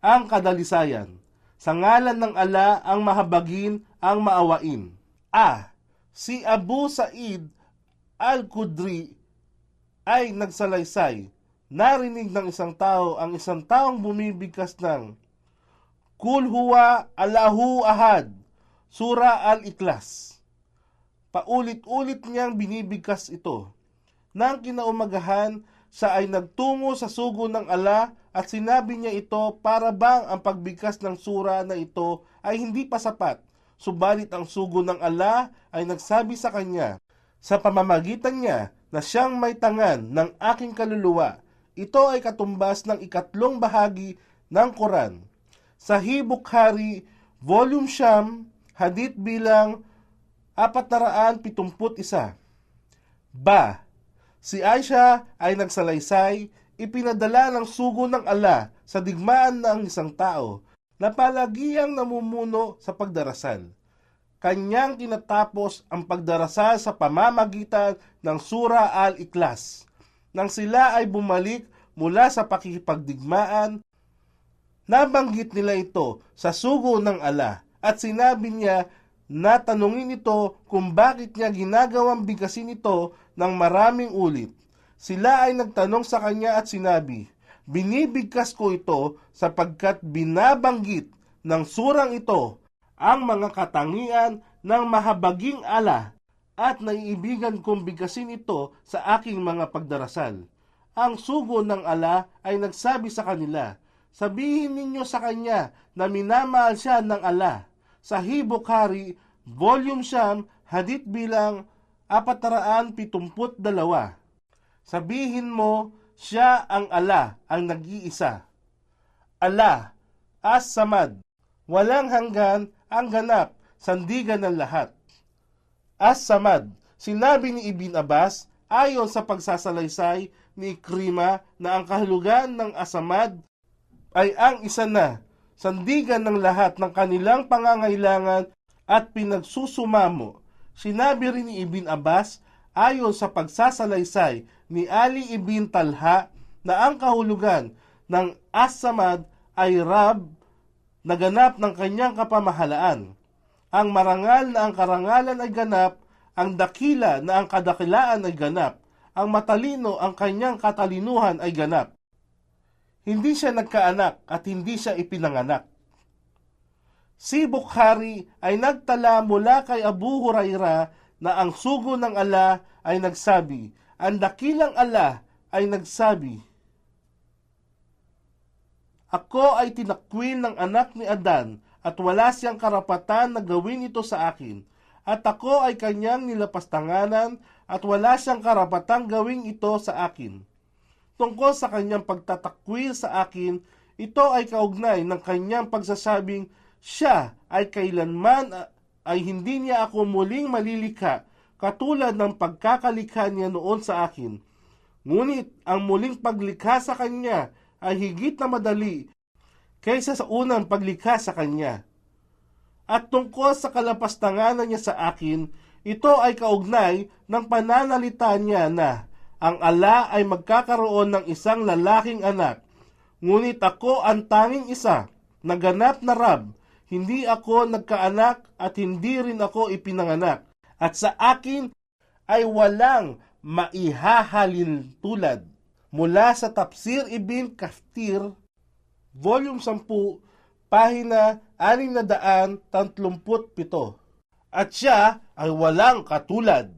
ang kadalisayan. Sa ngalan ng ala ang mahabagin, ang maawain. A. Si Abu Sa'id Al-Qudri ay nagsalaysay. Narinig ng isang tao ang isang taong bumibigkas ng Kul huwa Allahu ahad. Sura Al-Iklas. Paulit-ulit niyang binibigkas ito. Nang kinaumagahan, siya ay nagtungo sa sugo ng ala at sinabi niya ito para bang ang pagbigkas ng sura na ito ay hindi pa sapat. Subalit ang sugo ng ala ay nagsabi sa kanya, sa pamamagitan niya na siyang may tangan ng aking kaluluwa, ito ay katumbas ng ikatlong bahagi ng Quran. Sa Bukhari, Volume Siyam, Hadith bilang 471. Ba, si Aisha ay nagsalaysay, ipinadala ng sugo ng ala sa digmaan ng isang tao na palagiang namumuno sa pagdarasal. Kanyang tinatapos ang pagdarasal sa pamamagitan ng Sura Al-Iklas. Nang sila ay bumalik mula sa pakikipagdigmaan, nabanggit nila ito sa sugo ng ala at sinabi niya na tanungin ito kung bakit niya ginagawang bigasin ito ng maraming ulit. Sila ay nagtanong sa kanya at sinabi, Binibigkas ko ito sapagkat binabanggit ng surang ito ang mga katangian ng mahabaging ala at naiibigan kong bigasin ito sa aking mga pagdarasal. Ang sugo ng ala ay nagsabi sa kanila, Sabihin ninyo sa kanya na minamahal siya ng ala. Sa Bukhari, Volume Siyam, Hadith bilang 472. Sabihin mo, siya ang ala, ang nag-iisa. Ala, As-Samad, walang hanggan, ang ganap, sandigan ng lahat. As-Samad, sinabi ni Ibn Abbas, ayon sa pagsasalaysay ni Ikrima na ang kahulugan ng Asamad ay ang isa na, sandigan ng lahat ng kanilang pangangailangan at pinagsusumamo. Sinabi rin ni Ibn Abbas, ayon sa pagsasalaysay ni Ali ibn Talha na ang kahulugan ng As-Samad ay Rab na ganap ng kanyang kapamahalaan. Ang marangal na ang karangalan ay ganap, ang dakila na ang kadakilaan ay ganap, ang matalino ang kanyang katalinuhan ay ganap. Hindi siya nagkaanak at hindi siya ipinanganak. Si Bukhari ay nagtala mula kay Abu Huraira na ang sugo ng ala ay nagsabi, ang dakilang ala ay nagsabi, Ako ay tinakwil ng anak ni Adan at wala siyang karapatan na gawin ito sa akin. At ako ay kanyang nilapastanganan at wala siyang karapatang gawin ito sa akin. Tungkol sa kanyang pagtatakwil sa akin, ito ay kaugnay ng kanyang pagsasabing siya ay kailanman ay hindi niya ako muling malilikha katulad ng pagkakalikha niya noon sa akin. Ngunit ang muling paglikha sa kanya ay higit na madali kaysa sa unang paglikha sa kanya. At tungkol sa kalapastanganan niya sa akin, ito ay kaugnay ng pananalita niya na ang ala ay magkakaroon ng isang lalaking anak. Ngunit ako ang tanging isa, naganap na rab, hindi ako nagkaanak at hindi rin ako ipinanganak. At sa akin ay walang maihahalin tulad. Mula sa Tafsir Ibn Kaftir, Volume 10, Pahina 637. At siya ay walang katulad.